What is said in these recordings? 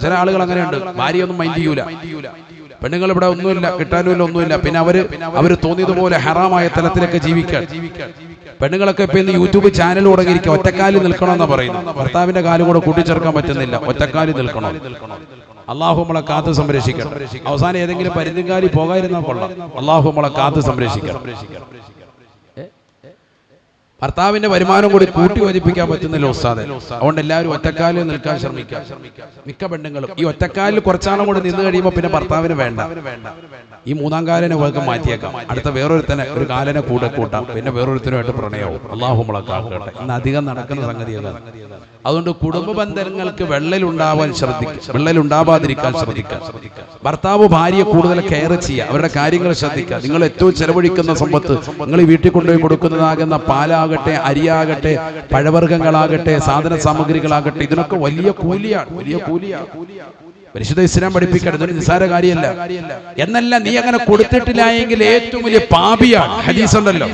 ചില ആളുകൾ അങ്ങനെയുണ്ട്. ഭാര്യയൊന്നും മൈൻഡ് ചെയ്യൂല. പെണ്ണുങ്ങൾ ഇവിടെ ഒന്നുമില്ല കിട്ടാനുമില്ല ഒന്നുമില്ല. പിന്നെ അവർ അവർ തോന്നിയതുപോലെ ഹറാമായ തലത്തിലൊക്കെ ജീവിക്കാൻ. പെണ്ണുങ്ങളൊക്കെ ഇപ്പൊ ഇന്ന് യൂട്യൂബ് ചാനൽ തുടങ്ങിയിരിക്കുക. ഒറ്റക്കാലിൽ നിൽക്കണമെന്നാ പറയുന്നത്. ഭർത്താവിന്റെ കാലും കൂടെ കൂട്ടിച്ചേർക്കാൻ പറ്റുന്നില്ല. ഒറ്റക്കാലിൽ നിൽക്കണം. അള്ളാഹു നമ്മളെ കാത്ത് സംരക്ഷിക്കണം. അവസാനം ഏതെങ്കിലും പരിധിക്കാലി പോകാതിരുന്നാൽ കൊള്ളാം. അള്ളാഹു നമ്മളെ കാത്ത് സംരക്ഷിക്കണം. ഭർത്താവിന്റെ വരുമാനം കൂടി കൂട്ടി വരിപ്പിക്കാൻ പറ്റുന്നില്ല ഉസ്താദെ. അതുകൊണ്ട് എല്ലാവരും ഒറ്റക്കാലിൽ നിൽക്കാൻ ശ്രമിക്കാം മിക്ക പെണ്ണുങ്ങളും. ഈ ഒറ്റക്കാലിൽ കുറച്ചാളും കൂടി നിന്ന് കഴിയുമ്പോൾ പിന്നെ ഭർത്താവിന് വേണ്ട. ഈ മൂന്നാം കാലിനെ വേഗം മാറ്റിയേക്കാം. അടുത്ത വേറൊരുത്തനെ ഒരു കാലിനെ കൂടെ കൂട്ടാം. പിന്നെ വേറൊരുത്തനുമായിട്ട് പ്രണയവും. അള്ളാഹു മുളക്കാക്കട്ടെ കാക്കട്ടെ ഇന്ന് അധികം നടക്കുന്ന സംഗതിയാണ് അതുകൊണ്ട് കുടുംബ ബന്ധങ്ങൾക്ക് വെള്ളലുണ്ടാവാൻ ശ്രദ്ധിക്കുക വെള്ളലുണ്ടാവാതിരിക്കാൻ ശ്രദ്ധിക്കുക ഭർത്താവ് ഭാര്യയെ കൂടുതൽ കെയർ ചെയ്യുക. അവരുടെ കാര്യങ്ങൾ ശ്രദ്ധിക്കുക നിങ്ങൾ ഏറ്റവും ചെലവഴിക്കുന്ന സമ്പത്ത് നിങ്ങൾ ഈ വീട്ടിൽ കൊണ്ടുപോയി കൊടുക്കുന്നതാകുന്ന പാലാകട്ടെ അരിയാകട്ടെ പഴവർഗങ്ങളാകട്ടെ സാധന സാമഗ്രികളാകട്ടെ ഇതിനൊക്കെ വലിയ കൂലിയാണ് വലിയ കൂലിയാണ്. പരിശുദ്ധ ഇസ്ലാം പഠിപ്പിക്കണം ഒരു നിസ്സാര കാര്യമല്ല എന്നല്ല നീ അങ്ങനെ കൊടുത്തിട്ടില്ല എങ്കിൽ ഏറ്റവും വലിയ പാപിയാണ്. ഹദീസ് ഉണ്ടല്ലോ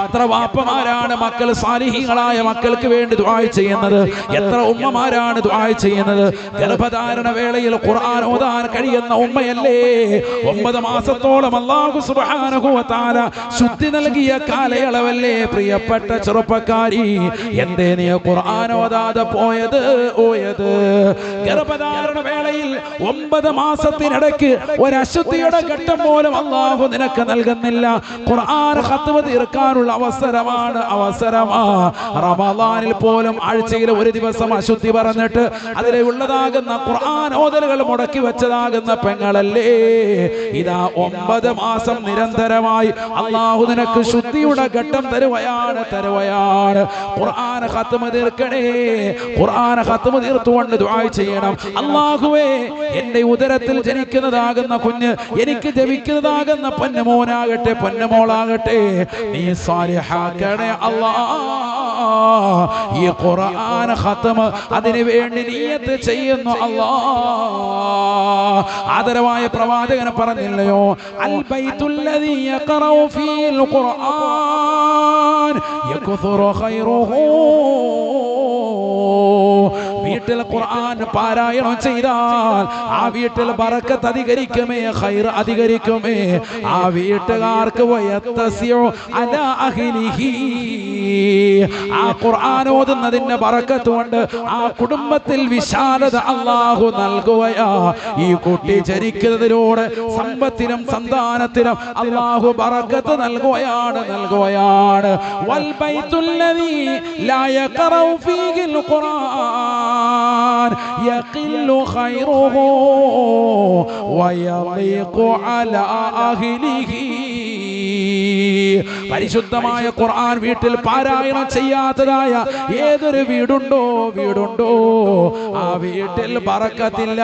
എത്ര വാപ്പമാരാണ് മക്കൾ സാലിഹികളായ മക്കൾക്ക് വേണ്ടി ദുആ ചെയ്യുന്നത്? എത്ര ഉമ്മമാരാണ് ദുആ ചെയ്യുന്നത്? ഗർഭധാരണ വേളയിൽ ഖുർആൻ ഓതാൻ കഴിയുന്ന ഉമ്മയല്ലേ? ഒമ്പത് മാസത്തോളം അല്ലാഹു സുബ്ഹാനഹു വ തആല ശുദ്ധി നൽകിയ കാലയളവല്ലേ? പ്രിയപ്പെട്ട ചെറുപ്പക്കാരി എന്തേ നീ ഖുർആൻ ഓതാതെ പോയത്? ഓയത് ഗർഭധാരണ വേളയിൽ ഒമ്പത് മാസത്തിനിടയ്ക്ക് ഒരശുദ്ധിയുടെ ഘട്ടം പോലും അള്ളാഹു നിനക്ക് നൽകുന്നില്ല. ഖുർആൻ ഖത്മ തീർക്കാനുള്ള അവസരമാണ് അവസരമാ. റമദാനിൽ പോലും ആഴ്ചയിൽ ഒരു ദിവസം അശുദ്ധി പറഞ്ഞിട്ട് അതിലെ ഉള്ളതാകുന്ന ഖുർആൻ ഓതലുകൾ മുടക്കി വെച്ചതാകുന്ന പെങ്ങളല്ലേ? ഇതാ ഒമ്പത് മാസം നിരന്തരമായി അള്ളാഹു നിനക്ക് ശുദ്ധിയുടെ ഘട്ടം തരുവയാണ് തരുവയാണ്. ഖുർആൻ ഖത്മ തീർക്കണേ. ഖുർആൻ ഖത്മ തീർത്തുകൊണ്ട് ദുആ ചെയ്യണം. അള്ളാഹുവേ എന്റെ ഉദരത്തിൽ ജനിക്കുന്നതാകുന്ന കുഞ്ഞ് എനിക്ക് ജപിക്കുന്നതാകുന്ന പൊന്നമോനാകട്ടെ പൊന്നമോളാകട്ടെ നീ സാലിഹാക്കണേ അല്ലാ. ഈ ഖുർആൻ ഖത്മ അതിനു വേണ്ടി നിയത്ത് ചെയ്യുന്നു അല്ലാ. ആദരവായ പ്രവാചകൻ പറഞ്ഞില്ലയോ? അൽ ബൈത്തുല്ലദീ യഖറഉ ഫീൽ ഖുർആൻ യക്സുറു ഖൈറുഹു. വീട്ടിൽ ഖുർആൻ പാരായണം ചെയ്താൽ ആ വീട്ടിൽ ബറക്കത്ത് അധികരിക്കുമേ ഖൈർ അധികരിക്കുമേ. ആ വീട്ടുകാർക്ക് അലാ അഹ്ലിഹി. ആ ഖുർആൻ ഓതുന്നതിന്റെ ബറക്കത്ത് കൊണ്ട് ആ കുടുംബത്തിൽ വിശാലത അല്ലാഹു നൽകുകയാ. ഈ കുട്ടി ജനിക്കുന്നതിലൂടെ സമ്പത്തിനും സന്താനത്തിനും അല്ലാഹു ബറക്കത്ത് നൽകുകയാണ് നൽകുകയാണ്. വൽ ബൈത്തുല്ലദീ ലാ യഖറഉ ഫീഹിൽ ഖുർആൻ. യഖില്ലു ഖൈറുഹു വയളീഖു അലാ അഹ്ലിഹി പരിശുദ്ധമായ ഖുർആൻ വീട്ടിൽ പാരായണം ചെയ്യാത്തതായ ഏതൊരു വീടുണ്ടോ വീടുണ്ടോ? ആ വീട്ടിൽ പറക്കത്തില്ല.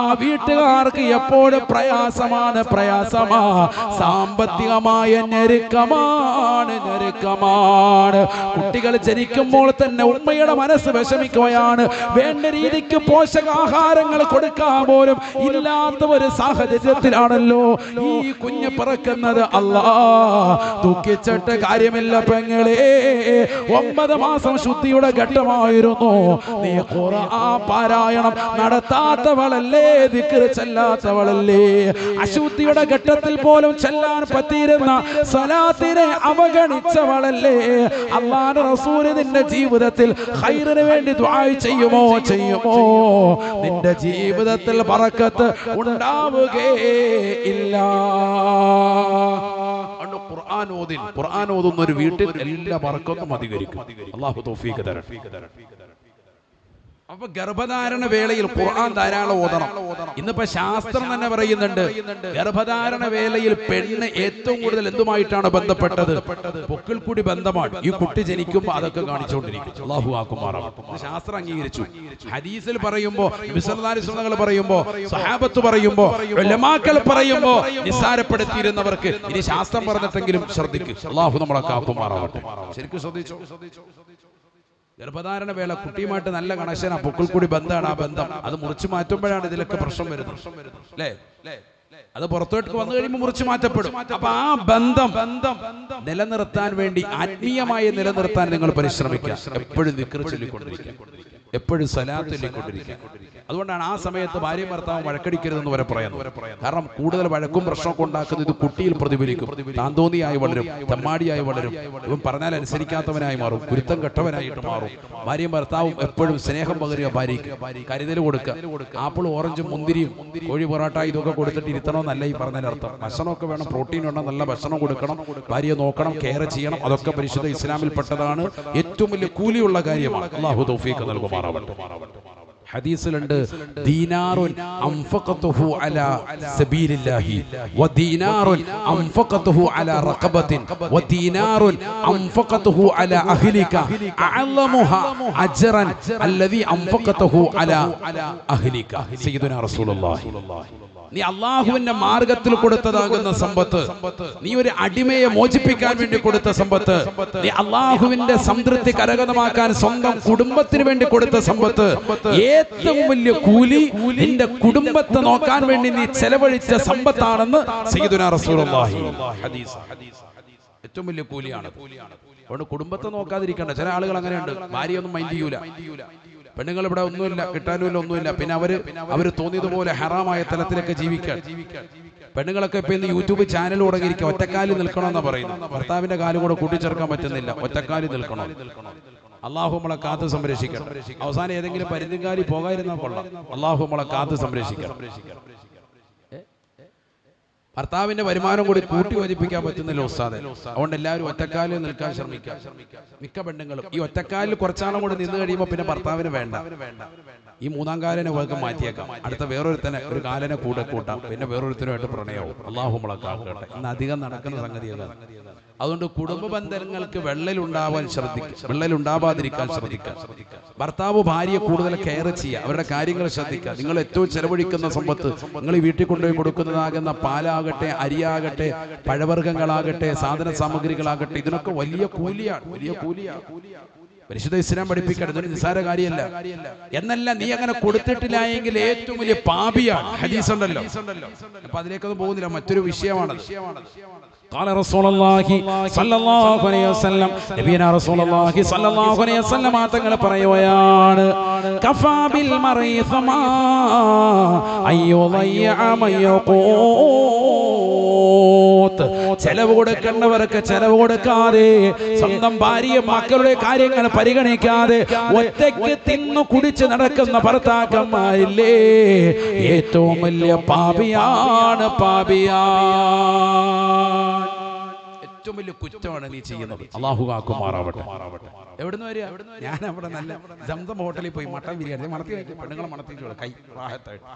ആ വീട്ടുകാർക്ക് എപ്പോഴും പ്രയാസമാണ് പ്രയാസമാ. സാമ്പത്തികമായ ഞെരുക്കമാണ് ഞെരുക്കമാണ്. കുട്ടികൾ ജനിക്കുമ്പോൾ തന്നെ ഉമ്മയുടെ മനസ്സ് വിഷമിക്കുകയാണ്. വേണ്ട രീതിക്ക് പോഷകാഹാരങ്ങൾ കൊടുക്കാൻ പോലും ഇല്ലാത്ത ഒരു സാഹചര്യത്തിലാണല്ലോ ഈ കുഞ്ഞ് പിറക്കുന്നത്. അല്ലാ ദുഃഖിച്ചിട്ട് കാര്യമില്ല പെങ്ങളെ. ഒമ്പത് മാസം ശുദ്ധിയുടെ ഘട്ടമായിരുന്നു. നീ ആ പാരായണം നടത്താത്തവളല്ലേ ദിക്ർ ചെല്ലാത്തവളല്ലേ. അശുദ്ധിയുടെ ഘട്ടത്തിൽ പോലും ചെല്ലാൻ പറ്റിയിരുന്ന സലാത്തിനെ അവഗണിച്ചവളല്ലേ. അള്ളാഹ് റസൂൽ നിന്റെ ജീവിതത്തിൽ ഹൈറിന് വേണ്ടി ദുആ ചെയ്യുമോ ചെയ്യുമോ? നിന്റെ ജീവിതത്തിൽ ബറക്കത്ത് ഉണ്ടാവുകയില്ല ഖുർആൻ ഖുർആൻ ഓതുന്ന ഒരു വീട്ടിൽ എല്ലാ ബർക്കത്തും അധികരിക്കും. അള്ളാഹു തൗഫീഖ് തരട്ടെ. അപ്പൊ ഗർഭധാരണ വേളയിൽ ഖുർആൻ ധാരാളം ഓതണം. ഇന്നിപ്പോ ശാസ്ത്രം തന്നെ പറയുന്നുണ്ട് ഗർഭധാരണ വേളയിൽ പെണ്ണ് ഏറ്റവും കൂടുതൽ എന്തുമായിട്ടാണ് ബന്ധപ്പെട്ടത്? പൊക്കിൾ കൂടി ബന്ധമാണ്. ഈ കുട്ടി ജനിക്കുമ്പോൾ അതൊക്കെ കാണിച്ചുകൊണ്ടിരിക്കും അള്ളാഹു ആക്കുമാറാണ് ശാസ്ത്രം അംഗീകരിച്ചു. ഹദീസിൽ പറയുമ്പോ മിസലാലിസുകൾ പറയുമ്പോ സഹാബത്ത് പറയുമ്പോ ഉലമാക്കൾ പറയുമ്പോ നിസ്സാരപ്പെടുത്തിയിരുന്നവർക്ക് ഇനി ശാസ്ത്രം പറഞ്ഞിട്ടെങ്കിലും ശ്രദ്ധിക്കും. അള്ളാഹു നമ്മളെ കാപ്പുമാറാവട്ടെ. ശരിക്കും ശ്രദ്ധിച്ചോ? ഗർഭധാരണ വേള കുട്ടിയുമായിട്ട് നല്ല കണക്ഷനാ. പൊക്കിൾ കൂടി ബന്ധമാണ് ആ ബന്ധം. അത് മുറിച്ചു മാറ്റുമ്പോഴാണ് ഇതിലൊക്കെ പ്രശ്നം വരുന്നത്. അല്ലേ അത് പുറത്തോട്ട് വന്നു കഴിയുമ്പോൾ മുറിച്ചു മാറ്റപ്പെടും. അപ്പൊ ആ ബന്ധം ബന്ധം നിലനിർത്താൻ വേണ്ടി ആത്മീയമായി നിലനിർത്താൻ നിങ്ങൾ പരിശ്രമിക്കുക. എപ്പോഴും നിക്കറ് ചൊല്ലിക്കൊണ്ടിരിക്കുക. എപ്പോഴും സലാത്തില്ലിക്കൊണ്ടിരിക്കുക അതുകൊണ്ടാണ് ആ സമയത്ത് ഭാര്യയും ഭർത്താവും വഴക്കടിക്കരുതെന്ന് വരെ പറയുന്നത്. കാരണം കൂടുതൽ വഴക്കും പ്രശ്നമൊക്കെ ഉണ്ടാക്കുന്നത് ഇത് കുട്ടിയിൽ പ്രതിഫലിക്കും. താന്തോന്നിയായി വളരും. തമ്മാടിയായി വളരും. ഇവൻ പറഞ്ഞാൽ അനുസരിക്കാത്തവനായി മാറും. കുരുത്തം കെട്ടവനായിട്ട് മാറും. ഭാര്യയും ഭർത്താവും എപ്പോഴും സ്നേഹം പകരുക ഭാര്യയ്ക്ക്. കരുതൽ കൊടുക്കുക. ആപ്പിൾ ഓറഞ്ചും മുന്തിരിയും കോഴി പൊറോട്ട ഇതൊക്കെ കൊടുത്തിട്ട് ഇരുത്തണമെന്നല്ല ഈ പറഞ്ഞതിന്റെ അർത്ഥം. ഭക്ഷണമൊക്കെ വേണം പ്രോട്ടീൻ വേണം നല്ല ഭക്ഷണം കൊടുക്കണം. ഭാര്യയെ നോക്കണം കെയർ ചെയ്യണം. അതൊക്കെ പരിശുദ്ധ ഇസ്ലാമിൽപ്പെട്ടതാണ്. ഏറ്റവും വലിയ കൂലിയുള്ള കാര്യമാണ് അള്ളാഹു തൗഫീഖ് നൽകുമാറാവട്ടെ ഹദീസിലുണ്ട് ദീനാറുൻ അൻഫഖതുഹു അലാ സബീലില്ലാഹി വദീനാറുൻ അൻഫഖതുഹു അലാ റഖബത്തിൻ വദീനാറുൻ അൻഫഖതുഹു അലാ അഹ്ലിക അഅലമുഹ അജ്റൻ അല്ലദീ അൻഫഖതുഹു അലാ അഹ്ലിക. സയ്യിദുനാ റസൂലുള്ളാഹി. നീ അള്ളാഹുവിന്റെ മാർഗത്തിൽ കൊടുത്തതാകുന്ന സമ്പത്ത്. നീ ഒരു അടിമയെ മോചിപ്പിക്കാൻ വേണ്ടി കൊടുത്ത സമ്പത്ത്. നീ അള്ളാഹുവിന്റെ സംതൃപ്തി കരഗതമാക്കാൻ സ്വന്തം കുടുംബത്തിന് വേണ്ടി കൊടുത്ത സമ്പത്ത്. ഏറ്റവും വലിയ കൂലി നിന്റെ കുടുംബത്തെ നോക്കാൻ വേണ്ടി നീ ചെലവഴിച്ച സമ്പത്താണെന്ന് സയ്യിദുനാ റസൂലുള്ളാഹി. ഹദീസ് ഏറ്റവും വലിയ കൂലിയാണ് അതുകൊണ്ട് കുടുംബത്തെ നോക്കാതിരിക്കണ്ട. ചില ആളുകൾ അങ്ങനെയുണ്ട്. ഭാര്യയൊന്നും മൈൻഡ് ചെയ്യൂല. പെണ്ണുങ്ങൾ ഇവിടെ ഒന്നുമില്ല കിട്ടാനുമില്ല ഒന്നുമില്ല പിന്നെ അവർ അവർ തോന്നിയതുപോലെ ഹറാമായ തലത്തിലൊക്കെ ജീവിക്കാൻ. പെണ്ണുങ്ങളൊക്കെ ഇപ്പൊ ഇന്ന് യൂട്യൂബ് ചാനൽ തുടങ്ങിയിരിക്കുക ഒറ്റക്കാലിൽ നിൽക്കണമെന്നാ പറയുന്നത്. ഭർത്താവിന്റെ കാലും കൂടെ കൂട്ടിച്ചേർക്കാൻ പറ്റുന്നില്ല. ഒറ്റക്കാലിൽ നിൽക്കണം. അള്ളാഹു നമ്മളെ കാത്ത് സംരക്ഷിക്കണം. അവസാനം ഏതെങ്കിലും പരിധിക്കാരി പോകാതിരുന്നാൽ കൊള്ളാം. അള്ളാഹു നമ്മളെ കാത്ത് സംരക്ഷിക്കണം. ഭർത്താവിന്റെ വരുമാനം കൂടി കൂട്ടി യോജിപ്പിക്കാൻ പറ്റുന്നില്ല ഉസ്താദെ. അതുകൊണ്ട് എല്ലാവരും ഒറ്റക്കാലിൽ നിൽക്കാൻ ശ്രമിക്കാം മിക്ക പെണ്ണുങ്ങളും ഈ ഒറ്റക്കാലിൽ കുറച്ചാളും കൂടി നിന്ന് കഴിയുമ്പോൾ പിന്നെ ഭർത്താവിന് വേണ്ട. ഈ മൂന്നാം കാലനെ വേഗം മാറ്റിയേക്കാം. അടുത്ത വേറൊരുത്തനെ ഒരു കാലനെ കൂടെ കൂട്ടാം. പിന്നെ വേറൊരുത്തനുമായിട്ട് പ്രണയവും. അള്ളാഹു മുളക്കാക്കട്ടെ ഇന്ന് അധികം നടക്കുന്ന സംഗതിയാണ് അതുകൊണ്ട് കുടുംബ ബന്ധങ്ങൾക്ക് വെള്ളലുണ്ടാവാൻ ശ്രദ്ധിക്കുക വെള്ളലുണ്ടാവാതിരിക്കാൻ ശ്രദ്ധിക്കുക ഭർത്താവ് ഭാര്യയെ കൂടുതൽ കെയർ ചെയ്യുക. അവരുടെ കാര്യങ്ങൾ ശ്രദ്ധിക്കുക നിങ്ങൾ ഏറ്റവും ചെലവഴിക്കുന്ന സമ്പത്ത് നിങ്ങൾ ഈ വീട്ടിൽ കൊണ്ടുപോയി കൊടുക്കുന്നതാകുന്ന പാലാകട്ടെ അരിയാകട്ടെ പഴവർഗങ്ങളാകട്ടെ സാധന സാമഗ്രികളാകട്ടെ ഇതിനൊക്കെ വലിയ കൂലിയാണ്. വലിയ കൂലിയാണ്. പരിശുദ്ധ ഇസ്ലാം പഠിപ്പിക്കണം ഇതൊരു നിസ്സാര കാര്യമല്ല എന്നല്ല നീ അങ്ങനെ കൊടുത്തിട്ടില്ല എങ്കിൽ ഏറ്റവും വലിയ പാപിയാണ് ഹദീസ് ഉണ്ടല്ലോ അപ്പൊ അതിലേക്കൊന്നും പോകുന്നില്ല മറ്റൊരു വിഷയമാണ് قال رسول الله صلى الله عليه وسلم നബിയന رسول الله صلى الله عليه وسلم തങ്ങൾ പറയുകയാണ് കഫാ ബിൽ മറി സമാ അയ്യുളയ്യ മയ്യഖൂത്ത് ചെലവ് കൊടുക്കേണ്ടവർക്ക് ചെലവ് കൊടുക്കാതെ സ്വന്തം ഭാര്യ മക്കളുടെ കാര്യങ്ങൾ പരിഗണിക്കാതെ ഒറ്റയ്ക്ക് തിന്നു കുടിച്ച് നടക്കുന്ന ഭർത്താക്കന്മാരില്ലേ? ഏറ്റവും വലിയ പാപിയാണ് പാപിയാ ഏറ്റവും വലിയ കുറ്റമാണ് നീ ചെയ്യുന്നത്. അള്ളാഹു കാക്കുമാറാവട്ടെ എവിടുന്ന് വരിക? ഞാൻ അവിടെ നല്ല ജംസം ഹോട്ടലിൽ പോയി മട്ടൻ ബിരിയാണി മണത്തി പെണ്ണുങ്ങളെ മണത്തിട്ട് കൈ റാഹത്തായിട്ട്.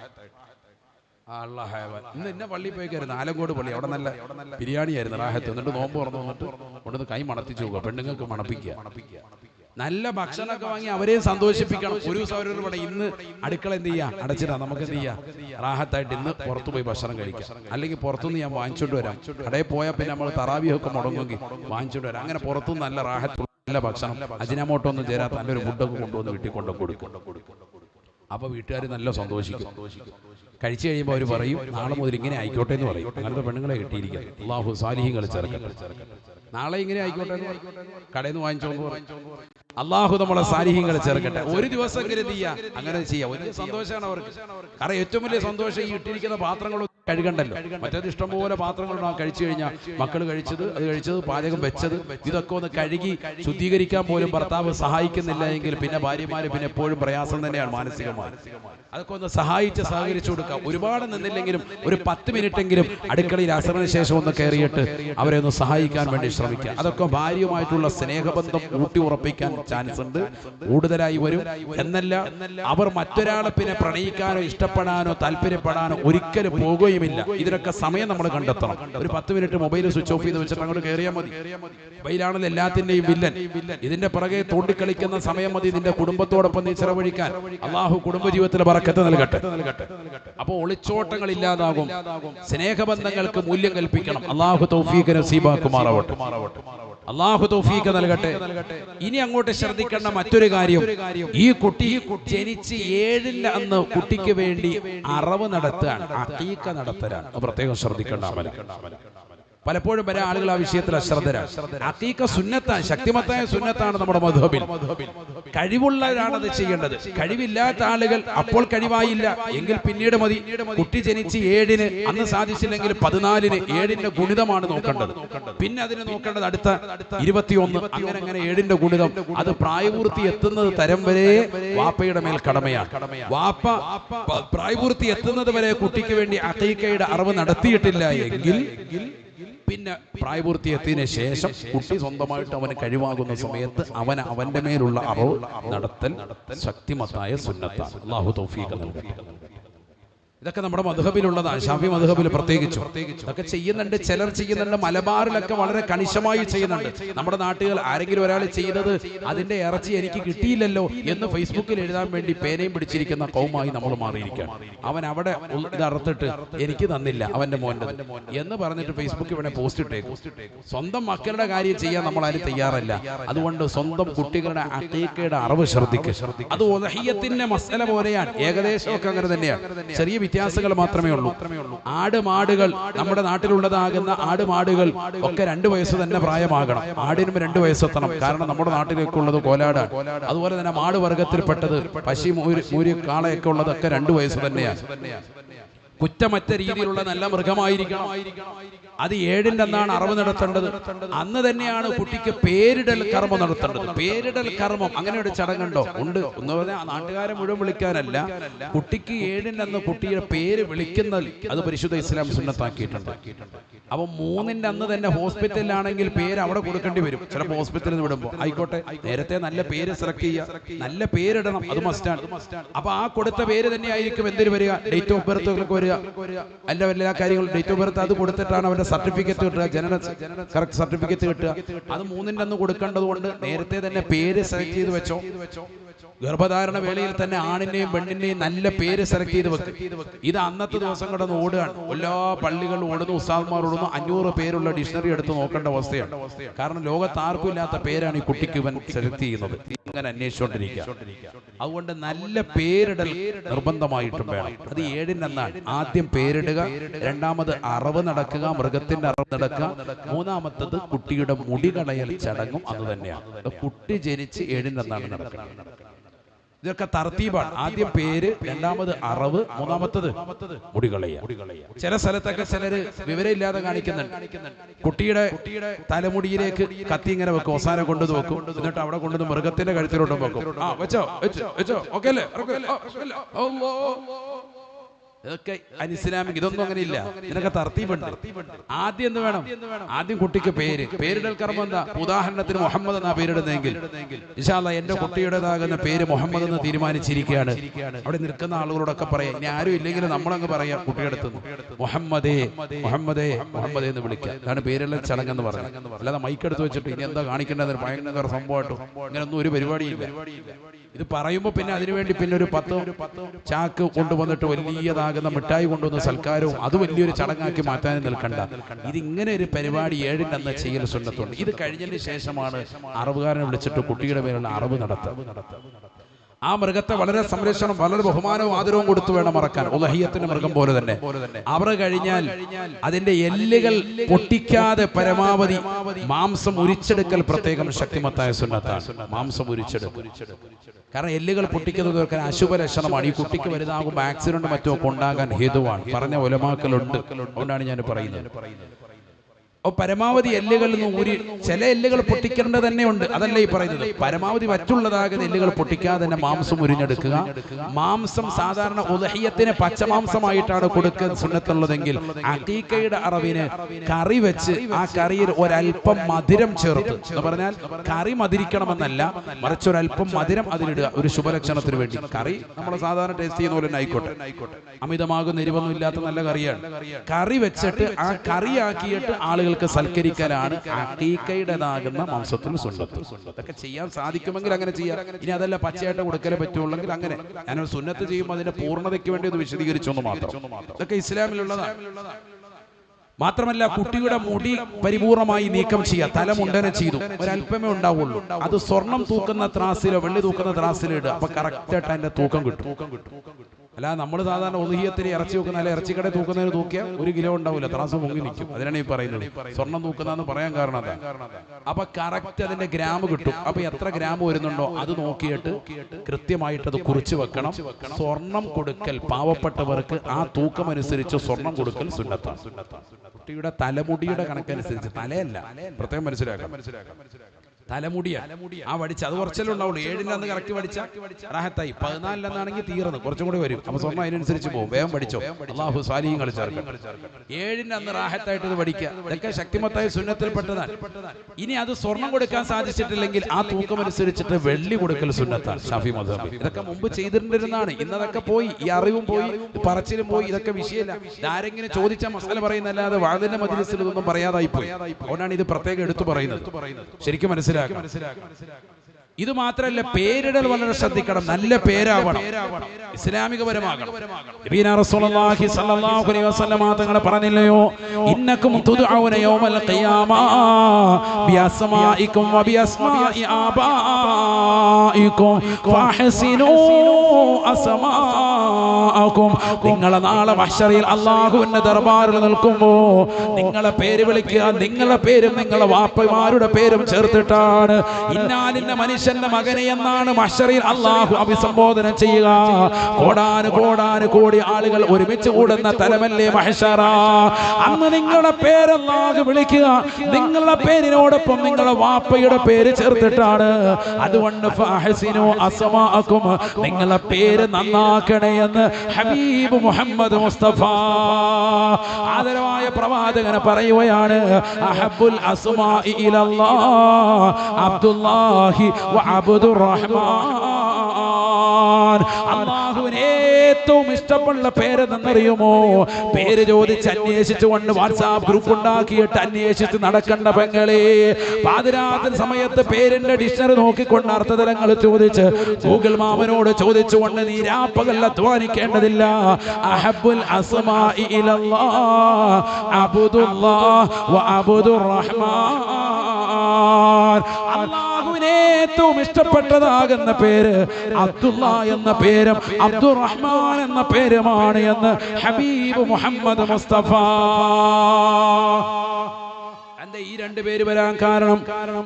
ഇന്ന് എന്നെ പള്ളി പോയി ആലങ്കോട് പള്ളി അവിടെ നല്ല ബിരിയാണി ആയിരുന്നു. റാഹത്ത് എന്നിട്ട് നോമ്പ് തുറന്നു വന്നിട്ട് കൊണ്ടുവന്ന് കൈ മണത്തിച്ചു പോകുക പെണ്ണുങ്ങൾക്ക് മണപ്പിക്കുക. നല്ല ഭക്ഷണമൊക്കെ വാങ്ങി അവരെയും സന്തോഷിപ്പിക്കണം. ഒരു ദിവസം അവരോട് പറയും ഇന്ന് അടുക്കള എന്ത് ചെയ്യാ? അടച്ചിടാം നമുക്ക് എന്ത് ചെയ്യാം. റാഹത്തായിട്ട് ഇന്ന് പുറത്തു പോയി ഭക്ഷണം കഴിക്കാം. അല്ലെങ്കിൽ പുറത്തുനിന്ന് ഞാൻ വാങ്ങിച്ചോണ്ട് വരാം. കടയിൽ പോയാൽ പിന്നെ നമ്മൾ തറാവിയൊക്കെ മുടങ്ങുമെങ്കിൽ വാങ്ങിച്ചോണ്ട് വരാം. അങ്ങനെ പുറത്തുനിന്ന് നല്ല റാഹത്ത് നല്ല ഭക്ഷണം. അജിനമോട്ടോ ഒന്നും ചേരാത്ത നല്ലൊരു ഫുഡൊക്കെ കൊണ്ടുവന്ന് വീട്ടിൽ കൊണ്ടു കൊടുക്കും. അപ്പൊ വീട്ടുകാർ നല്ല സന്തോഷിക്കും. കഴിച്ചു കഴിയുമ്പോൾ അവർ പറയും നാളെ മുതൽ ഇങ്ങനെ ആയിക്കോട്ടെ എന്ന് പറയും. അങ്ങനത്തെ പെണ്ണുങ്ങളെ കിട്ടിയിരിക്കും അള്ളാഹു സാലിഹിങ്ങൾ ചേർക്കട്ടെ നാളെ ഇങ്ങനെ ആയിക്കോട്ടെ കടയിൽ നിന്ന് വാങ്ങിച്ചോന്ന് പറയും. അള്ളാഹു നമ്മളെ സാരിഹ്യങ്ങൾ ചേർക്കട്ടെ. ഒരു ദിവസം കരുതിയ അങ്ങനെ ചെയ്യാം. വലിയ സന്തോഷമാണ് അവർക്ക് കാരണം ഏറ്റവും വലിയ സന്തോഷം ഈ ഇട്ടിരിക്കുന്ന പാത്രങ്ങൾ കഴുകണ്ടല്ലോ. മറ്റേത് ഇഷ്ടംപോലെ പാത്രങ്ങളുണ്ടാവും കഴിച്ചു കഴിഞ്ഞാൽ മക്കൾ കഴിച്ചത് അത് കഴിച്ചത് പാചകം വെച്ചത് ഇതൊക്കെ ഒന്ന് കഴുകി ശുദ്ധീകരിക്കാൻ പോലും ഭർത്താവ് സഹായിക്കുന്നില്ല എങ്കിൽ പിന്നെ ഭാര്യമാര് പിന്നെ എപ്പോഴും പ്രയാസം തന്നെയാണ് മാനസികമായി അതൊക്കെ ഒന്ന് സഹായിച്ച് സഹകരിച്ചു കൊടുക്കാം. ഒരുപാട് നിന്നില്ലെങ്കിലും ഒരു പത്ത് മിനിറ്റെങ്കിലും അടുക്കളയിൽ അസറിന് ശേഷം ഒന്ന് കയറിയിട്ട് അവരെ ഒന്ന് സഹായിക്കാൻ വേണ്ടി ശ്രമിക്കുക അതൊക്കെ ഭാര്യയുമായിട്ടുള്ള സ്നേഹബന്ധം ഊട്ടി ഉറപ്പിക്കാൻ ചാൻസ് ഉണ്ട്. കൂടുതലായി വരും. എന്നല്ല അവർ മറ്റൊരാളെ പിന്നെ പ്രണയിക്കാനോ ഇഷ്ടപ്പെടാനോ താല്പര്യപ്പെടാനോ ഒരിക്കലും പോകുകയുമില്ല. ഇതിനൊക്കെ സമയം നമ്മൾ കണ്ടെത്തണം. ഒരു പത്ത് മിനിറ്റ് മൊബൈൽ സ്വിച്ച് ഓഫ് ചെയ്ത് വെച്ചിട്ട് അങ്ങോട്ട് കയറിയാൽ മതി. മൊബൈലാണല്ലോ എല്ലാത്തിന്റെയും വില്ലൻ. ഇതിന്റെ പുറകെ തോണ്ടിക്കളിക്കുന്ന സമയം മതി ഇതിന്റെ കുടുംബത്തോടൊപ്പം നീ ചെലവഴിക്കാൻ. അള്ളാഹു കുടുംബജീവിതത്തിൽ പറക്കത്ത് നൽകട്ടെ. അപ്പോൾ ഒളിച്ചോട്ടങ്ങൾ ഇല്ലാതാകും. സ്നേഹബന്ധങ്ങൾക്ക് മൂല്യം കൽപ്പിക്കണം. അള്ളാഹു തൗഫീഖ് നസീബാക്കുമാറാവട്ടെ അള്ളാഹു തൗഫീഖ് നൽകട്ടെ. ഇനി അങ്ങോട്ട് ശ്രദ്ധിക്കേണ്ട മറ്റൊരു കാര്യം. ഈ കുട്ടി ജനിച്ച് ഏഴിന്റെ അന്ന് കുട്ടിക്ക് വേണ്ടി അറവ് നടത്താൻ അക്കീക്ക നടത്തലാണ്. പ്രത്യേകം ശ്രദ്ധിക്കേണ്ട അമല. പലപ്പോഴും വരെ ആളുകൾ ആ വിഷയത്തിൽ അശ്രദ്ധരാണ്. അക്കീക്ക സുന്നത്താണ് ശക്തിമത്തായ സുന്നത്താണ് നമ്മുടെ മധുഹബിൽ കഴിവുള്ളവരാണ് അത് ചെയ്യേണ്ടത്. കഴിവില്ലാത്ത ആളുകൾ അപ്പോൾ കഴിവായില്ല. എങ്കിൽ പിന്നീട് മതി. കുട്ടി ജനിച്ച് ഏഴിന് അന്ന് സാധിച്ചില്ലെങ്കിൽ പതിനാലിന് ഏഴിന്റെ ഗുണിതമാണ് നോക്കേണ്ടത്. പിന്നെ അതിന് നോക്കേണ്ടത് അടുത്ത ഇരുപത്തിയൊന്ന്. അങ്ങനെ അങ്ങനെ ഏഴിന്റെ ഗുണിതം. അത് പ്രായപൂർത്തി എത്തുന്നത് തരം വരെ വാപ്പയുടെ മേൽ കടമയാണ്. വാപ്പ പ്രായപൂർത്തി എത്തുന്നത് വരെ കുട്ടിക്ക് വേണ്ടി അക്കൈക്കയുടെ അറിവ് നടത്തിയിട്ടില്ല എങ്കിൽ പിന്നെ പ്രായപൂർത്തി എത്തിയതിന് ശേഷം കുട്ടി സ്വന്തമായിട്ട് അവന് കഴിവാകുന്ന സമയത്ത് അവൻ അവന്റെ മേലുള്ള അറിവ് നടത്തൽ ശക്തിമത്തായ സുന്നത്താണ്. അള്ളാഹു തൗഫീഖ് നൽകട്ടെ. ഇതൊക്കെ നമ്മുടെ മധുഹബിലുള്ളതാണ് ഷാഫി മധുഹബിൽ പ്രത്യേകിച്ചു. ഇതൊക്കെ ചെയ്യുന്നുണ്ട് ചിലർ ചെയ്യുന്നുണ്ട് മലബാറിലൊക്കെ വളരെ കണിശമായി ചെയ്യുന്നുണ്ട്. നമ്മുടെ നാട്ടുകൾ ആരെങ്കിലും ഒരാൾ ചെയ്തത് അതിന്റെ ഇറച്ചി എനിക്ക് കിട്ടിയില്ലല്ലോ എന്ന് ഫേസ്ബുക്കിൽ എഴുതാൻ വേണ്ടി പേനയും പിടിച്ചിരിക്കുന്ന കൗമായി നമ്മൾ മാറിയിരിക്കാം അവൻ അവിടെ ഇതറുത്തിട്ട് ഇത് എനിക്ക് തന്നില്ല അവന്റെ മോന്റെ എന്ന് പറഞ്ഞിട്ട് ഫേസ്ബുക്കിൽ ഇവിടെ പോസ്റ്റ് ഇട്ടേക്കും. സ്വന്തം മക്കളുടെ കാര്യം ചെയ്യാൻ നമ്മൾ ആരും തയ്യാറല്ല. അതുകൊണ്ട് സ്വന്തം കുട്ടികളുടെ അക്കീക്കയുടെ അറിവ് ശ്രദ്ധിക്കുക അത് ഉദഹിയത്തിന്റെ മസല പോലെയാണ്. ഏകദേശമൊക്കെ അങ്ങനെ തന്നെയാണ് ചെറിയ വ്യത്യാസങ്ങൾ മാത്രമേ ഉള്ളൂ. ആട് മാടുകൾ നമ്മുടെ നാട്ടിലുള്ളതാകുന്ന ആട് മാടുകൾ ഒക്കെ രണ്ട് വയസ്സ് തന്നെ പ്രായമാകണം. ആടിനും രണ്ട് വയസ്സെത്തണം കാരണം നമ്മുടെ നാട്ടിലേക്കുള്ളത് കോലാടാണ് അതുപോലെ തന്നെ മാട് വർഗത്തിൽപ്പെട്ടത് പശി മൂരി മൂരി കാളയൊക്കെ ഉള്ളതൊക്കെ രണ്ട് വയസ്സ് തന്നെയാണ്. കുറ്റമറ്റ രീതിയിലുള്ള നല്ല മൃഗമായിരിക്കണം. അത് ഏഴിന്റെ അന്നാണ് അറിവ് നടത്തേണ്ടത്. അന്ന് തന്നെയാണ് കുട്ടിക്ക് പേരിടൽ കർമ്മം നടത്തേണ്ടത്. പേരിടൽ കർമ്മം. അങ്ങനെ ഒരു ചടങ്ങുണ്ടോ ഉണ്ട്? എന്ന് പറഞ്ഞാൽ നാട്ടുകാരെ മുഴുവൻ വിളിക്കാനല്ല. കുട്ടിക്ക് ഏഴിന്റെ അന്ന് കുട്ടിയുടെ പേര് വിളിക്കുന്ന അത് പരിശുദ്ധ ഇസ്ലാം സുന്നത്താക്കിയിട്ടുണ്ട്. അപ്പൊ മൂന്നിന്റെ അന്ന് തന്നെ ഹോസ്പിറ്റലിലാണെങ്കിൽ പേര് അവിടെ കൊടുക്കേണ്ടി വരും. ചിലപ്പോൾ ഹോസ്പിറ്റലിൽ നിന്ന് വിടുമ്പോൾ ആയിക്കോട്ടെ. നേരത്തെ നല്ല പേര് സെലക്ട് ചെയ്യുക. നല്ല പേരിടണം അത് മസ്റ്റാണ്. അപ്പൊ ആ കൊടുത്ത പേര് തന്നെ ആയിരിക്കും എന്തിനു വരിക? ഡേറ്റ് ഓഫ് ബർത്ത് വരിക അല്ല എല്ലാ കാര്യങ്ങളും ഡേറ്റ് ഓഫ് ബർത്ത് അത് കൊടുത്തിട്ടാണ് അവരുടെ സർട്ടിഫിക്കറ്റ് കിട്ടുക ജനന കറക്റ്റ് സർട്ടിഫിക്കറ്റ് കിട്ടുക അത് മൂന്നിന്റെ അന്ന് കൊടുക്കേണ്ടത് കൊണ്ട് നേരത്തെ തന്നെ പേര് സെലക്ട് ചെയ്ത് വെച്ചോ. ഗർഭധാരണ വേളയിൽ തന്നെ ആണിന്റെയും പെണ്ണിന്റെയും നല്ല പേര് സെലക്ട് ചെയ്ത് വെക്കും. ഇത് അന്നത്തെ ദിവസം കിടന്ന് ഓടുകയാണ്. എല്ലാ പള്ളികളും ഓടുന്നു ഉസ്താദ്മാർ ഓടുന്നു അഞ്ഞൂറ് പേരുള്ള ഡിക്ഷണറി എടുത്ത് നോക്കേണ്ട അവസ്ഥയാണ്. കാരണം ലോകത്ത് ആർക്കും ഇല്ലാത്ത പേരാണ് ഈ കുട്ടിക്ക് ഇവൻ സെലക്ട് ചെയ്യുന്നത്. ഇങ്ങനെ അന്വേഷിച്ചുകൊണ്ടിരിക്കുക അതുകൊണ്ട് നല്ല പേരിടൽ നിർബന്ധമായിട്ടും വേണം. അത് ഏഴിനെന്നാണ് ആദ്യം പേരിടുക രണ്ടാമത് അറിവ് നടക്കുക മൃഗത്തിന്റെ അറിവ് നടക്കുക മൂന്നാമത്തത് കുട്ടിയുടെ മുടി കളയൽ ചടങ്ങും അത് തന്നെയാണ്. കുട്ടി ജനിച്ച് ഏഴിനെന്നാണ് നടക്കുന്നത്. ഇതൊക്കെ തർത്തീബാണ്. ആദ്യം പേര് രണ്ടാമത് അറവ് മൂന്നാമത്തത് മുടികളയ ചില സ്ഥലത്തൊക്കെ ചിലര് വിവരമില്ലാതെ കാണിക്കുന്നുണ്ട്. കുട്ടിയുടെ തലമുടിയിലേക്ക് കത്തി ഇങ്ങനെ വെക്കും. അവസാനം കൊണ്ടു വെക്കും. എന്നിട്ട് അവിടെ കൊണ്ടുവന്ന് മൃഗത്തിന്റെ കഴുത്തിലോട്ടും വെക്കും. ആ വെച്ചോ വെച്ചോ വെച്ചോ ഓക്കെ അല്ലേ. ഇതൊക്കെ അനിസ്ലാമിക് ഇതൊന്നും അങ്ങനെ ഇല്ല ഇതിനൊക്കെ തർത്തീബുണ്ട് ആദ്യം എന്ത് വേണം? ആദ്യം കുട്ടിക്ക് പേര്. പേരിടൽ കർമ്മം എന്താ? ഉദാഹരണത്തിന് മുഹമ്മദ് എന്നാ പേരിടുന്നെങ്കിൽ. വിശാല എന്റെ കുട്ടിയുടേതാകുന്ന പേര് മുഹമ്മദ് എന്ന് തീരുമാനിച്ചിരിക്കുകയാണ്. അവിടെ നിൽക്കുന്ന ആളുകളോടൊക്കെ പറയാം. ഇനി ആരും ഇല്ലെങ്കിലും നമ്മളങ്ങ് പറയാം കുട്ടിയെടുത്ത് മുഹമ്മദേ മുഹമ്മദേ മുഹമ്മദേ എന്ന് വിളിക്കാം അതാണ് പേരിടൽ ചടങ്ങ് എന്ന് പറയുന്നത്. അല്ലാതെ മൈക്ക് എടുത്ത് വെച്ചിട്ട് ഇനി എന്താ കാണിക്കേണ്ടത് ഭയങ്കര സംഭവമായിട്ടും ഇങ്ങനൊന്നും ഒരു പരിപാടിയില്ല. ഇത് പറയുമ്പോൾ പിന്നെ അതിനുവേണ്ടി പിന്നെ ഒരു പത്ത് ചാക്ക് കൊണ്ടുവന്നിട്ട് വലിയതാകുന്ന മിഠായി കൊണ്ടുവന്ന സൽക്കാരവും അത് വലിയൊരു ചടങ്ങാക്കി മാറ്റാൻ നിൽക്കണ്ട. ഇതിങ്ങനെ ഒരു പരിപാടി ഏഴിന്റെ ചെയ്യൽ സുന്നത്തുണ്ട്. ഇത് കഴിഞ്ഞതിന് ശേഷമാണ് അറിവുകാരനെ വിളിച്ചിട്ട് കുട്ടിയുടെ പേരുള്ള അറിവ് നടത്തുക. ആ മൃഗത്തെ വളരെ സംരക്ഷണം വളരെ ബഹുമാനവും ആദരവും കൊടുത്തു വേണം മറക്കാൻ. ഉലഹിയത്തിന്റെ മൃഗം പോലെ തന്നെ. അവർ കഴിഞ്ഞാൽ അതിന്റെ എല്ലുകൾ പൊട്ടിക്കാതെ പരമാവധി മാംസം ഉരിച്ചെടുക്കൽ പ്രത്യേകം ശക്തിമത്തായ സുന്നത്താണ്. മാംസം ഉരിച്ചെടുക്കൽ. കാരണം എല്ലുകൾ പൊട്ടിക്കുന്നത് തീർക്കാൻ അശുഭ ലക്ഷണമാണ് ഈ കുട്ടിക്ക് വലുതാകുമ്പോൾ ആക്സിഡന്റ് മറ്റോ ഒക്കെ ഉണ്ടാകാൻ ഹേതുവാണ്. പറഞ്ഞ ഒലമാക്കലുണ്ട് അതുകൊണ്ടാണ് ഞാൻ പറയുന്നത്. പരമാവധി എല്ലുകളിൽ നിന്ന് ഊരി ചില എല്ലുകൾ പൊട്ടിക്കേണ്ടത് തന്നെയുണ്ട് അതല്ല ഈ പറയുന്നത്. പരമാവധി മറ്റുള്ളതാകുന്ന എല്ലുകൾ പൊട്ടിക്കാതെ തന്നെ മാംസം ഉരിഞ്ഞെടുക്കുക. മാംസം സാധാരണ ഉദഹ്യത്തിന് പച്ചമാംസമായിട്ടാണ് കൊടുക്കുക സുന്നത്തുള്ളതെങ്കിൽ. അക്കീക്കയുടെ അറവിന് കറി വെച്ച് ആ കറിയിൽ ഒരല്പം മധുരം ചേർത്ത് എന്ന് പറഞ്ഞാൽ കറി മധുരിക്കണമെന്നല്ല മറിച്ച് ഒരല്പം മധുരം അതിലിടുക. ഒരു ശുഭലക്ഷണത്തിന് വേണ്ടി. കറി നമ്മൾ സാധാരണ ടേസ്റ്റ് ചെയ്യുന്ന പോലെ തന്നെ ആയിക്കോട്ടെ അമിതമാകുന്ന എരിവൊന്നും ഇല്ലാത്ത നല്ല കറിയാണ്. കറി വെച്ചിട്ട് ആ കറിയാക്കിയിട്ട് ആളുകൾക്ക് സൽക്കരിക്കലാണ്. അക്കീക്കയുടേതാകുന്ന മാംസത്തിന് സുന്നത്ത്. അതൊക്കെ ചെയ്യാൻ സാധിക്കുമെങ്കിൽ അങ്ങനെ ചെയ്യാം. ഇനി അതല്ല പച്ചയായിട്ട് കൊടുക്കലേ പറ്റുള്ളെങ്കിൽ അങ്ങനെ. ഞാനൊരു സുന്നത്ത് ചെയ്യുമ്പോൾ അതിന്റെ പൂർണതയ്ക്ക് വേണ്ടി ഒന്ന് വിശദീകരിച്ചൊന്ന് മാത്രം. ഇതൊക്കെ ഇസ്ലാമിലുള്ളതാണ്. മാത്രമല്ല കുട്ടിയുടെ മുടി പരിപൂർണമായി നീക്കം ചെയ്യുക. തല മുണ്ടന ചെയ്തു. ഒരല്പമേ ഉണ്ടാവുള്ളൂ. അത് സ്വർണം തൂക്കുന്ന ത്രാസിലോ വെള്ളി തൂക്കുന്ന ത്രാസിലോ ഇടുക. അപ്പൊ കറക്റ്റ് ആയിട്ട് അതിന്റെ തൂക്കം കിട്ടും. അല്ല നമ്മൾ സാധാരണ ഒതുഹിയത്തിന് ഇറച്ചി വെക്കുന്ന അല്ലെ ഇറച്ചിക്കട തൂക്കുന്നതിന് തൂക്കിയാൽ ഒരു കിലോ ഉണ്ടാവില്ല. ത്രാസ് പൊങ്ങി നിൽക്കും. അതിനാണ് ഈ പറയുന്നത്. സ്വർണം തൂക്കുന്നതെന്ന് പറയാൻ കാരണം അതാ. അപ്പൊ കറക്റ്റ് അതിന്റെ ഗ്രാം കിട്ടും. അപ്പൊ എത്ര ഗ്രാം വരുന്നുണ്ടോ അത് നോക്കിയിട്ട് കൃത്യമായിട്ട് അത് കുറിച്ച് വെക്കണം. സ്വർണം കൊടുക്കൽ പാവപ്പെട്ടവർക്ക് ആ തൂക്കം അനുസരിച്ച് സ്വർണം കൊടുക്കൽ സുന്നത്താണ്. കുട്ടിയുടെ തലമുടിയുടെ കണക്കനുസരിച്ച് തലയല്ല. പ്രത്യേകം മനസ്സിലാക്കാം തലമുടിയ. ആ വടിച്ച് അത് കുറച്ചല്ലേ ഉണ്ടാവുള്ളൂ ഏഴിന്റെ അന്ന് കറക്റ്റ് വടിച്ച. റാഹത്തായി. പതിനാലിലെന്നാണെങ്കിൽ തീർന്നു. കുറച്ചും കൂടി വരും. അപ്പൊ സ്വർണം അതിനനുസരിച്ച് പോകും വേഗം പഠിച്ചോ അള്ളാഹു സാലിയും കളിച്ചേർക്കും ഏഴിന്റെ അന്ന് റാഹത്തായിട്ട് ഇത് പഠിക്കുക. ഇതൊക്കെ ശക്തിമത്തായ സുന്നത്തിൽപ്പെട്ടതാണ് ഇനി അത് സ്വർണം കൊടുക്കാൻ സാധിച്ചിട്ടില്ലെങ്കിൽ ആ തൂക്കം അനുസരിച്ചിട്ട് വെള്ളി കൊടുക്കൽ സുന്നത്താണ്. ഷാഫി മധബ് ഇതൊക്കെ മുമ്പ് ചെയ്തിട്ടുണ്ടിരുന്നാണ് ഇന്നതൊക്കെ പോയി ഈ അറിവും പോയി പറച്ചിലും പോയി ഇതൊക്കെ വിഷയമില്ല. ആരെങ്കിലും ചോദിച്ച മസാല പറയുന്നല്ലാതെ വാതിന്റെ മജിലിസിൽ ഇതൊന്നും പറയാതായി പോയി അതുകൊണ്ടാണ് ഇത് പ്രത്യേകം എടുത്തു പറയുന്നത് ശരിക്കും മനസ്സിലാക്കണം ഇത് മാത്രല്ല പേരിടൽ വളരെ ശ്രദ്ധിക്കണം. നല്ല പേരാവണം. ഇസ്ലാമികപരമാകണം. തങ്ങൾ പറഞ്ഞില്ലയോ? ഇന്നക്കും നിങ്ങളെ നാളെ മഹ്ശറിൽ അള്ളാഹുവിന്റെ ദർബാറിൽ നിൽക്കുമ്പോ നിങ്ങളെ പേര് വിളിക്കുക. നിങ്ങളെ പേരും നിങ്ങളെ വാപ്പമാരുടെ പേരും ചേർത്തിട്ടാണ്. ഇന്നാലിന്റെ മനുഷ്യന്റെ മകനെ എന്നാണ് മഷറിൽ അള്ളാഹു അഭിസംബോധന ചെയ്യുക. കോടാന് കോടാന് കോടി ആളുകൾ ഒരുമിച്ച് കൂടുന്ന തലമല്ലേ മഹഷറ. അന്ന് നിങ്ങളുടെ പേരല്ലാഹു വിളിക്കുക. നിങ്ങളുടെ പേരിനോടൊപ്പം നിങ്ങളുടെ വാപ്പയുടെ പേര് ചേർത്തിട്ടാണ്. അതുകൊണ്ട് അസമാക്കും നിങ്ങളുടെ പേര് നന്നാക്കണേ എന്ന് ഹബീബ് മുഹമ്മദ് മുസ്തഫ ആദരവായ പ്രവാചകനെ പറയുകയാണ് അഹബുൽ അസുമാ ഇലല്ലാഹ് അബ്ദുല്ലാഹി അള്ളാഹുവിന് ഏറ്റവും ഇഷ്ടമുള്ള പേരെന്നറിയുമോ പേര് ചോദിച്ച് അന്വേഷിച്ചു കൊണ്ട് വാട്സാപ്പ് ഗ്രൂപ്പ് ഉണ്ടാക്കിയിട്ട് അന്വേഷിച്ച് നടക്കണ്ട പെങ്ങളെ. പാതിരാത്രി സമയത്ത് പേരിന്റെ ഡിക്ഷണറി നോക്കിക്കൊണ്ട് അർത്ഥതലങ്ങൾ ചോദിച്ച് ഗൂഗിൾ മാമനോട് ചോദിച്ചു കൊണ്ട് നീ രാപ്പകൽ അധ്വാനിക്കേണ്ടതില്ല. അഹബുൽ അസ്മാഇ ഇലല്ലാഹ്. വ ഏറ്റവും ഇഷ്ടപ്പെട്ടതാകുന്ന പേര് അബ്ദുള്ള എന്ന പേരും അബ്ദുറഹ്മാൻ എന്ന പേരുമാണ് എന്ന് ഹബീബ് മുഹമ്മദ് മുസ്തഫ. ഈ രണ്ട് പേര് വരാൻ കാരണം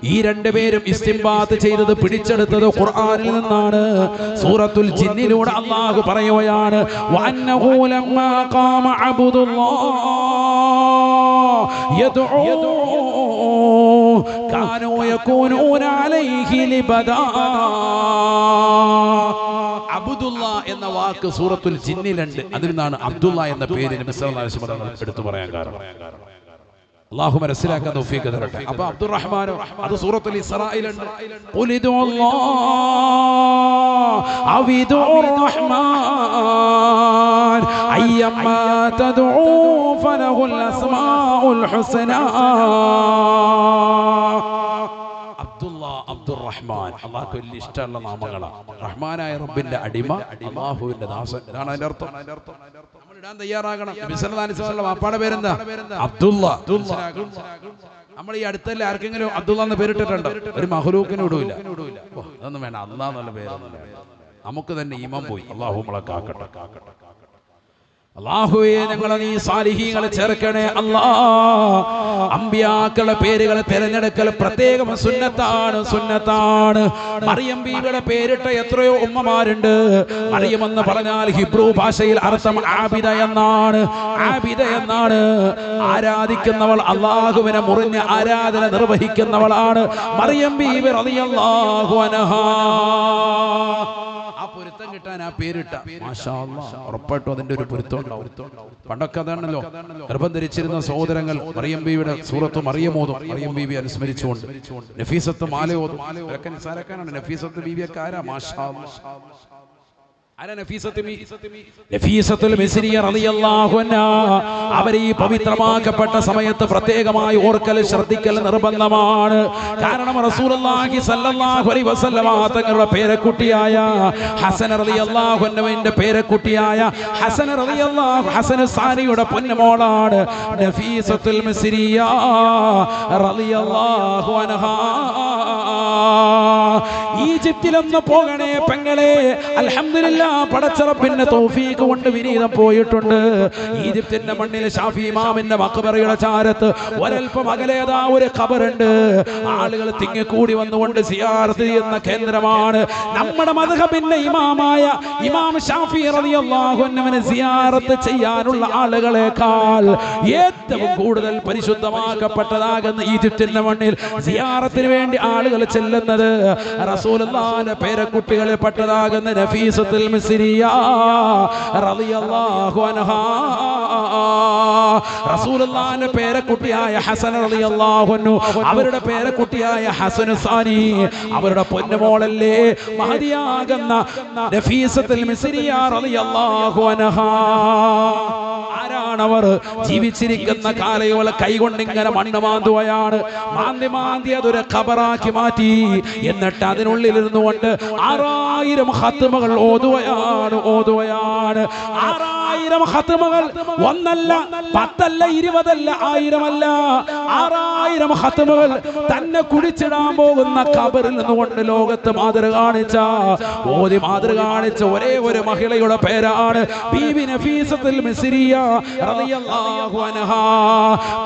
ഈ രണ്ട് പേരും ഇസ്തിംബാത്ത് ചെയ്തത് പിടിച്ചെടുത്തത് ഖുർആനിൽ നിന്നാണ്. സൂറത്തുൽ ജിന്നിലൂടെ അള്ളാഹു പറയുകയാണ് വഅന്നഹു ലമ്മാ ഖാമ كانوا يكونون عليه لبدا അബ്ദുള്ള എന്ന വാക്ക് സൂറത്തുൽ ജിന്നിലുണ്ട് അതിൽ നിന്നാണ് അബ്ദുള്ള എന്ന പേര് നബി സല്ലല്ലാഹു അലൈഹി വസല്ലം എടുത്തു പറയാൻ കാരണം അള്ളാഹു മനസ്സിലാക്കാൻ തൗഫീഖ് തരട്ടെ അപ്പൊ അബ്ദുറഹ്മാനോ അത് സൂറത്തുൽ ഇസ്രായിലുണ്ട് ഖുലിദു അല്ലാഹ് അവിദു റഹ്മാൻ അയ്യമ്മാ تدعو فله الأسماء الحسنى. അബ്ദുള്ള അബ്ദുർ റഹ്മാൻ അള്ളാഹു വലിയ ഇഷ്ടമുള്ള നാമങ്ങളാണ് റഹ്മാനായ റബ്ബിന്റെ അടിമ അള്ളാഹുവിന്റെ ദാസൻ. ഇതാണ് അതിന്റെ അർത്ഥം. നമ്മൾ ഇടാൻ തയ്യാറാകണം വാപ്പാടെ പേരെന്താ? അബ്ദുള്ള നമ്മൾ ഈ അടുത്തല്ലേ ആർക്കെങ്കിലും അബ്ദുള്ള എന്ന് പേരിട്ടിട്ടുണ്ടോ? ഒരു മഹ്ലൂക്കിന് ഇടൂല അതൊന്നും വേണ്ട. അള്ളാഹ് എന്നുള്ള പേരൊന്നും നമുക്ക് തന്നെ ഈമം പോയി. അള്ളാഹു നമ്മളെ കാക്കട്ടെ കാക്കട്ടെ. അള്ളാഹുവേ ഞങ്ങളെ നീ സാലിഹീങ്ങളെ ചേർക്കണേ. അല്ലാ അമ്പിയാക്കളുടെ പേരുകൾ തിരഞ്ഞെടുക്കൽ പ്രത്യേകം സുന്നത്താണ് സുന്നത്താണ്. മറിയം ബീവിയുടെ പേരിട്ട എത്രയോ ഉമ്മമാരുണ്ട്. മറിയം എന്ന് പറഞ്ഞാൽ ഹിബ്രു ഭാഷയിൽ അർത്ഥം ആബിദ എന്നാണ്. ആബിദ എന്നാണ്. ആരാധിക്കുന്നവൾ അള്ളാഹുവിനെ മുറിഞ്ഞ് ആരാധന നിർവഹിക്കുന്നവളാണ്. മറിയം ബീവി റളിയല്ലാഹു കിട്ടാൻ ആ പേരിട്ട. ഉറപ്പായിട്ടും അതിന്റെ ഒരു പൊരുത്തം പണ്ടൊക്കെ അതാണല്ലോ ഗർഭം ധരിച്ചിരുന്ന സഹോദരങ്ങൾ മറിയം ബീവിയുടെ സൂറത്ത് മറിയമോതും മറിയം ബീവി അനുസ്മരിച്ചുകൊണ്ട്. നഫീസത്ത് മാലയോതും. നിസ്സാരക്കാരാണ് നഫീസത്ത് ബീവിയൊക്കെ ആരാ? മാഷാ അവരെ ഈ പവിത്രമാക്കപ്പെട്ട സമയത്ത് പ്രത്യേകമായി ഓർക്കൽ ശ്രദ്ധിക്കൽ നിർബന്ധമാണ്. കാരണം തങ്ങളുടെ പേരക്കുട്ടിയായ ഹസൻ അൻഹുവിന്റെ പേരക്കുട്ടിയായ ഹസൻ ഹസൻ സാനിയുടെ പൊന്നുമോളാണ് നഫീസത്തുൽ മിസ്രിയ റളിയല്ലാഹു അൻഹാ. ഈജിപ്തിലൊന്ന് പോകണേ പെങ്ങളെ. അൽഹംദുലില്ലാ പടച്ചറപ്പിന്റെ തോഫീക്ക് കൊണ്ട് വിനീതം പോയിട്ടുണ്ട്. ഈജിപ്തിന്റെ മണ്ണിൽ ഷാഫി ഇമാമിന്റെ മക്ബറയുടെ ചാരത്ത് ഒരൽപ്പം അകലേതാ ഒരു ഖബറുണ്ട്. ആളുകൾ തിങ്ങിക്കൂടി വന്നുകൊണ്ട് സിയാറത്ത് ചെയ്യുന്ന കേന്ദ്രമാണ്. നമ്മുടെ മദ്ഹബിന്റെ ഇമാമായ ഇമാം ഷാഫി റളിയല്ലാഹു അൻഹുവിനെ സിയാറത്ത് ചെയ്യാനുള്ള ആളുകളെക്കാൾ ഏറ്റവും കൂടുതൽ പരിശുദ്ധമാക്കപ്പെട്ടതാകുന്ന ഈജിപ്തിന്റെ മണ്ണിൽ സിയാറത്തിന് വേണ്ടി ആളുകൾ ചെല്ലുന്നത് റസൂലുള്ളാഹിന്റെ പേരക്കുട്ടികളിൽ പെട്ടതാകുന്ന നഫീസത്തുൽ മിസ്രിയ റളിയല്ലാഹു അൻഹ. റസൂലുള്ളാഹിന്റെ പേരക്കുട്ടിയായ ഹസൻ റളിയല്ലാഹു അൻഹു. അവരുടെ പേരക്കുട്ടിയായ ഹസൻ സാനി അവരുടെ പൊന്നുമോളല്ലേ മഹദിയാകുന്ന നഫീസത്തുൽ മിസ്രിയ റളിയല്ലാഹു അൻഹ. ആരാണവർ ജീവിച്ചിരിക്കുന്ന കാലയോളം കൈകൊണ്ട് ഇങ്ങനെ മണ്ണ് മാന്തുവയാണ് മാന്തി മാന്തി അതൊരു ഖബറാക്കി മാറ്റി. എന്നിട്ട് അതിനുള്ളിൽ ഇരുന്നു കൊണ്ട് ആറായിരം ഹത്തുമകൾ ഓതുകയാണ്. ഓതുകയാണ്. ആറായിരം ഹത്തുമകൾ ഒന്നല്ല പത്തല്ല ഇരുപതല്ല ആയിരമല്ല. ആറായിരം ഹത്തുമകൾ തന്നെ കുടിച്ചിടാൻ പോകുന്ന കബറിൽ നിന്നുകൊണ്ട് ലോകത്ത് മാതൃ കാണിച്ച ഓതി മാതൃ കാണിച്ച ഒരേ ഒരു മഹിളയുടെ പേരാണ്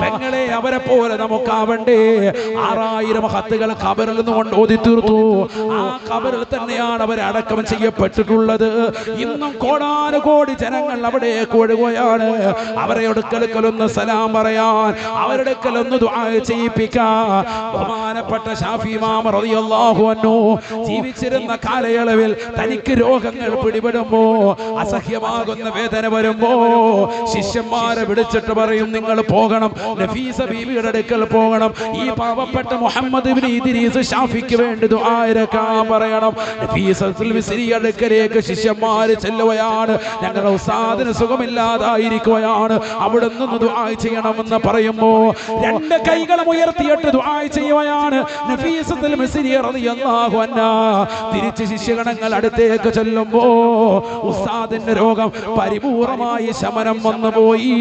പെങ്ങളെ അവരെ പോലെ നമുക്കാവണ്ടേ? ആറായിരം ഹത്തുകൾ കബറിൽ നിന്നുകൊണ്ട് ഓതി തീർത്തു ആ കബറിൽ തന്നെയാണ് അവർ അടക്കം ചെയ്യപ്പെട്ടിട്ടുള്ളത്. ഇന്നും കോടാനുകോടി ജനങ്ങൾ അവിടെ ഒഴുകുകയാണ്. അവരെ എടുക്കലുക്കലൊന്ന് സലാം പറയാൻ അവരുടെ അടുക്കലൊന്ന് ദുആ ചെയ്യിപ്പിക്കാ. ബഹുമാനപ്പെട്ട ഷാഫി ഇമാം റളിയല്ലാഹു അൻഹു ജീവിച്ചിരുന്ന കാലയളവിൽ തനിക്ക് രോഗങ്ങൾ പിടിപെടുമ്പോ അസഹ്യമാകുന്ന വേദന വരുമ്പോ ശിഷ്യന്മാരെ വിളിച്ചിട്ട് പറയും നിങ്ങൾ പോകണം നഫീസ ബീവിയുടെ അടുക്കൽ പോകണം. ഈ പാവപ്പെട്ട മുഹമ്മദ് ഇബ്നു ഇദ്രീസ് ഷാഫിക്ക് വേണ്ടി ദുആയിരക്കാൻ പറയണം. നഫീസത്തുൽ മിസ്രി അടുക്കലേക്ക് ശിഷ്യന്മാർ ചെല്ലുകയാണ്. ഞങ്ങളുടെ ഉസ്താദിന് സുഖമില്ലാതായിരിക്കുകയാണ്. അവിടെ നിന്ന് ദുആ ചെയ്യണമെന്ന് പറയുമ്പോ രണ്ട് കൈകളും ഉയർത്തിയിട്ട് ദുആ ചെയ്യുകയാണ്. നഫീസത്തുൽ മിസ്രി റളിയല്ലാഹു അൻഹാ. തിരിച്ച് ശിഷ്യഗണങ്ങൾ അടുത്തേക്ക് ചെല്ലുമ്പോ ഉസ്താദിന്റെ രോഗം പരിപൂർണമായി ശമനം വന്നു പോയി.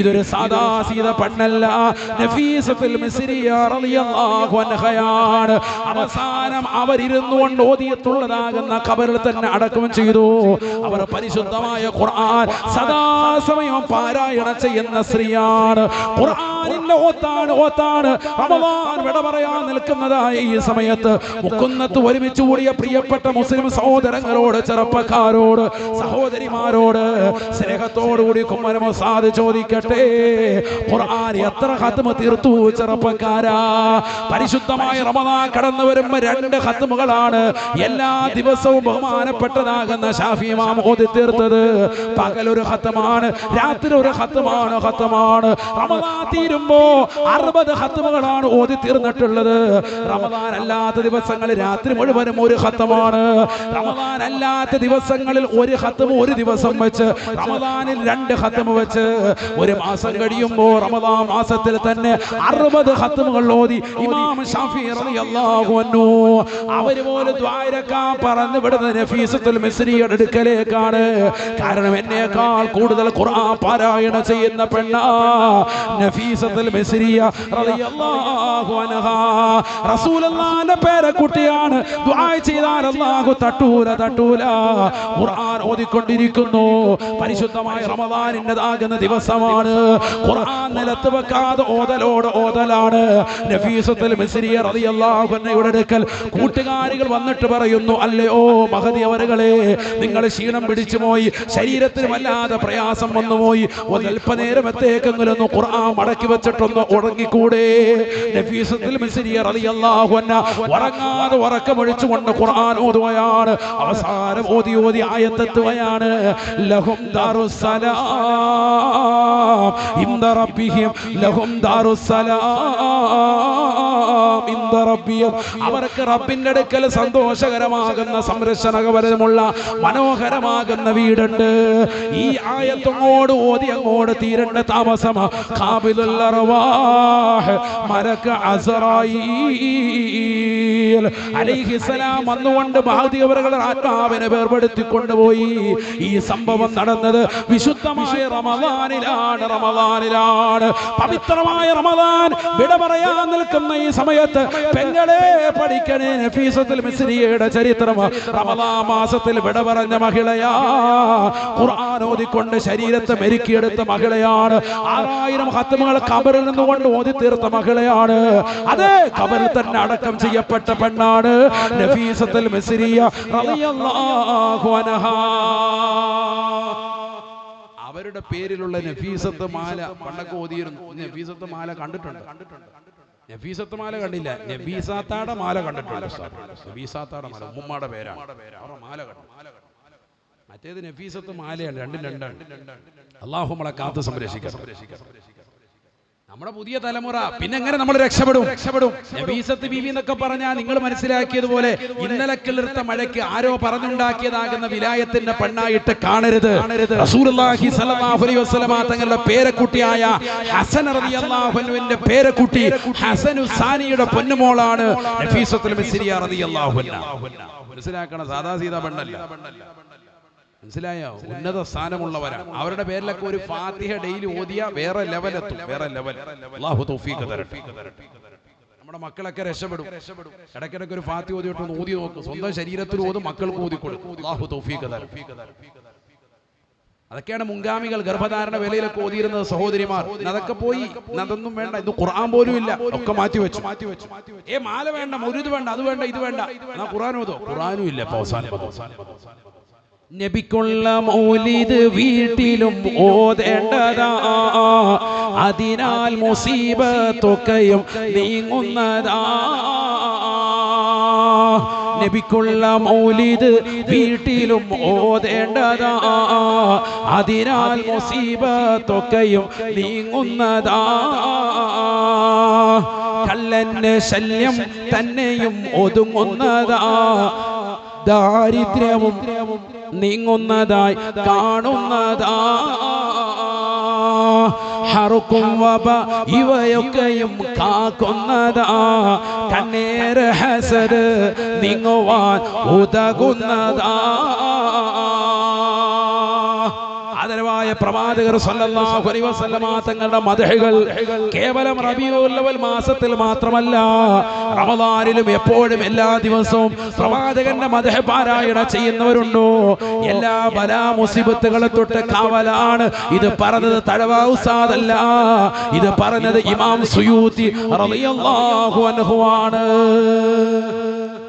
ഇതൊരു സാദാസീത പെണ്ണല്ല. നഫീസത്തുൽ മിസ്രിയ റളിയല്ലാഹു അൻഹയാണ്. അവസാനം അവരിരുന്നു കൊണ്ട് ഓതിയത്തുള്ളതാകുന്ന ഖബറിൽ തന്നെ അടക്കം ചെയ്തു. അവർ പരിശുദ്ധമായ ഖുർആൻ സദാസമയം പാരായണം ചെയ്യുന്ന സ്ത്രീയാണ്. ഖുർആനിന്റെ ഓത്താണ് ഓത്താണ്. റമദാൻ വിട പറയാൻ നിൽക്കുന്നതായ ഈ സമയത്ത് മുക്കുന്നത്ത് ഒരുമിച്ച് കൂടിയ പ്രിയപ്പെട്ട മുസ്ലിം സഹോദരങ്ങളോട് ചെറുപ്പക്കാരോട് സഹോദരിമാരോട് സ്നേഹത്തോടുകൂടി കുമ്മരമസാദ് ചോദിക്കട്ടെ ഖുർആൻ എത്ര ഹത്തുമ തീർത്തു ചെറുപ്പക്കാരാ? പരിശുദ്ധമായ റമദാൻ കടന്നു വരുമ്പോ രണ്ട് ഹത്തുമുകളാണ് എല്ലാ ദിവസവും ബഹുമാനപ്പെട്ടതാകുന്ന ഷാഫി ഇമാം തീർത്തത്. പകലൊരു ഹത്തമാണ് രാത്രി ഒരു ഹത്തമാണ് ഹത്തമാണ് റമദാൻ തീരുമ്പോ അറുപത് ഹത്തമുകളാണ് ഓതി തീർന്നിട്ടുള്ളത് റമദാൻ അല്ലാത്ത ദിവസങ്ങളിൽ രാത്രി മുഴുവനും ഒരു ഹത്തമാണ് റമദാൻ അല്ലാത്ത ദിവസങ്ങളിൽ ഒരു ഹത്തം ഒരു ദിവസം വെച്ച് റമദാനിൽ രണ്ട് ഹത്തം വെച്ച്. ഒരു മാസം കഴിയുമ്പോൾ റമദാൻ മാസത്തിൽ തന്നെ അറുപത് ഹത്തമുകൾ ഓതി. ഇമാം ഷാഫി റളിയല്ലാഹു അൻഹു അവർ പോലെ ദ്വാരക്കാൻ പറഞ്ഞു വിടുന്ന നഫീസത്തുൽ മിസ്രിയുടെ അടുക്കലേക്കാണ്. കാരണം എന്നേക്കാൾ കൂടുതൽ ഖുർആൻ പാരായണം ചെയ്യുന്ന പെണ്ണാ. നഫീസത്തുൽ മിസ്രിയ റളിയല്ലാഹു അൻഹാ. റസൂലുള്ളാഹിന്റെ പേരക്കുട്ടിയാണ് ദുആ ചെയ്താൽ അല്ലാഹു തട്ടൂല തട്ടൂല. ഖുർആൻ ഓതിക്കൊണ്ടിരിക്കുന്നു. പരിശുദ്ധമായ റമദാനിന്റെതാകുന്ന ദിവസമാണ്. ഖുർആൻ നിലത്ത് വെക്കാതെ ഓതലോട് ഓതലാണ്. നഫീസത്തുൽ മിസ്രിയ റളിയല്ലാഹു അൻഹയുടെ അടുക്കൽ കൂട്ടുകാരികൾ വന്നിട്ട് പറയുന്നു അല്ലയോ മഹതി അവരുകളെ നിങ്ങൾ ക്ഷീണം പിടിച്ചു പോയി ശരീരത്തിന് വല്ലാതെ പ്രയാസം വന്നുപോയി. ഒന്ന് ഖുർആൻ മടക്കി വെച്ചിട്ടൊന്ന് ഉറങ്ങിക്കൂടെ. റളിയല്ലാഹു അൻഹ ഉറങ്ങാതെ ഉറക്കമൊഴിച്ചുകൊണ്ട് ഖുർആൻ ഓതുകയാണ്. അവസാനം ഓതി ഓതി ആയത്തെത്തുകയാണ്. ലഹും ദാറുസ്സലാം ഇന്ദ റബ്ബിഹിം ലഹും ദാറുസ്സലാം ഇന്ദ റബ്ബിഹിം അവർക്ക് റബ്ബിന്റെ അടുക്കൽ സന്തോഷകരമാകുന്ന സംരക്ഷണകപരമുള്ള മനോഹരമാകുന്ന വീടുണ്ട്. ഈ ആയത്തങ്ങോട് ഓതി അങ്ങോട് തീരണ്ട താമസമാ. കാബിലുള്ള അർവാ അർവാഹ് മലക്ക് അന്ന് വന്നുകൊണ്ട് മഹദി അവരുടെ ആത്മാവിനെ വേർപെടുത്തി കൊണ്ടുപോയി ഈ സംഭവം നടന്നത് വിശുദ്ധമായ റമദാനിലാണ് റമദാനിലാണ്. പവിത്രമായ റമദാൻ വിട പറയാൻ നിൽക്കുന്ന ഈ സമയത്ത് പെങ്ങളെ പഠിക്കണേ നഫീസത്തുൽ മിസ്രിയയുടെ ചരിത്രം. റമദാ മാസത്തിൽ വിട പറഞ്ഞ മഹിളയാ ഖുർആൻ ഓതിക്കൊണ്ട് ശരീരത്തെ മെരുക്കിയെടുത്ത മഹിളയാണ്. ആറായിരം ഹത്തമുകൾ കബറിൽ നിന്നുകൊണ്ട് ഓതി തീർത്ത മകളെയാണ്. അതെ കബറിൽ തന്നെ അടക്കം ചെയ്യപ്പെട്ട പെണ്ണാണ് നഫീസത്തുൽ മിസ്രിയ അൻഹാ. അവരുടെ പേരിലുള്ള നഫീസത്ത് മാല പണ്ടൊക്കെ ഓതിയിരുന്നു. നഫീസത്ത് മാല കണ്ടിട്ടുണ്ട്. നഫീസത്ത് മാല കണ്ടില്ല. നബീസാത്താടെ മാല കണ്ടിട്ടുണ്ട്. നബീസാത്താടെ മാല ഉമ്മുമ്മയുടെ പേരാണ്. മാല കണ്ടു. മറ്റേത് നഫീസത്ത് മാലയാണ്. രണ്ടും രണ്ടാണ്. അള്ളാഹു നമ്മളെ കാത്ത് സംരക്ഷിക്കാം നമ്മുടെ പുതിയ തലമുറ പിന്നെ എങ്ങനെ നമ്മൾ രക്ഷപ്പെടും? രക്ഷപ്പെടും. നബീസത്ത് ബീവി എന്നൊക്കെ പറഞ്ഞാൽ നിങ്ങൾ മനസ്സിലാക്കിയതുപോലെ ഇന്നലെ കിളിർത്ത മഴയ്ക്ക് ആരോ പറഞ്ഞുണ്ടാക്കിയതാകുന്ന വിലായത്തിന്റെ പെണ്ണായിട്ട് കാണരുത്. റസൂലുള്ളാഹി സ്വല്ലല്ലാഹു അലൈഹി വസല്ലമ തങ്ങളുടെ പേരക്കുട്ടിയായ ഹസൻ റളിയല്ലാഹു അൻഹുവിന്റെ പേരക്കുട്ടി ഹസനു സാനിയുടെ പൊന്നുമോളാണ് നഫീസത്തുൽ മിസ്രിയ റളിയല്ലാഹു അൻഹ. മനസ്സിലാക്കണം സാദാ സീതാ പെണ്ണല്ല. മനസ്സിലായോ? ഉന്നത സ്ഥാനമുള്ളവരാണ്. അവരുടെ പേരിലൊക്കെ ഒരു ഫാത്തിഹ ഡെയിലി ഓതിയ വേറെ ലെവലെത്തും വേറെ ലെവൽ തൗഫീഖ് തരട്ടെ. നമ്മുടെ മക്കളൊക്കെ രക്ഷപ്പെടും. ഇടയ്ക്കിടയ്ക്ക് ഒരു ഫാത്തി ഓതിയിട്ട് ഒന്ന് ഊതി നോക്കും. സ്വന്തം ശരീരത്തിൽ ഓതും മക്കൾക്ക് ഓതിക്കൊടുക്കും തൗഫീഖ് തരട്ടെ. അതൊക്കെയാണ് മുൻഗാമികൾ ഗർഭധാരണ വിലയിലൊക്കെ ഓതിയിരുന്നത് സഹോദരിമാർ. അതൊക്കെ പോയി അതൊന്നും വേണ്ട. ഇന്ന് ഖുർആൻ പോലും ഇല്ല. ഒക്കെ മാറ്റി വെച്ചു. മാറ്റി വെച്ചു ഏ മാല വേണ്ട മുരുത് വേണ്ട അത് വേണ്ട ഇത് വേണ്ട. ഖുർആൻ ഓതോ? ഖുർആനും ഇല്ല അവസാനം അവസാനം നബിക്കുള്ള മൗലിദ് വീട്ടിലും ഓതേണ്ടതാ. അതിനാൽ മുസീബത്തൊക്കെയും നീങ്ങുന്നതാ. നബിക്കുള്ള മൗലിദ് വീട്ടിലും ഓതേണ്ടതാ. അതിനാൽ മുസീബത്തൊക്കെയും നീങ്ങുന്നതാ. കല്ലന്റെ ശല്യം തന്നെയും ഒതുങ്ങുന്നതാ. ദാരിദ്ര്യവും നീങ്ങുന്നതായി കാണുന്നതാ. ഹറുക്കും വബ ഇവയൊക്കെയും കാക്കുന്നതാ. കണ്ണേർ ഹസര് നീങ്ങുവാൻ ഉതകുന്നതാ. ആദരവായ പ്രവാചകർ സല്ലല്ലാഹു അലൈഹി വസല്ലമ തങ്ങളുടെ മദഹുകൾ കേവലം റബീഉൽ അവൽ മാസത്തിൽ മാത്രമല്ല റമദാനിലും എപ്പോഴും എല്ലാ ദിവസവും പ്രവാചകന്റെ മദഹ പാരായണ ചെയ്യുന്നവരുണ്ടോ? എല്ലാ ബലാ മുസീബത്തുകളെ തൊട്ട് കാവലാണ്. ഇത് പറഞ്ഞത് തഴവാ ഉസ്താദല്ല. ഇത് പറഞ്ഞത് ഇമാം സുയൂത്തി റളിയല്ലാഹു അൻഹു ആണ്.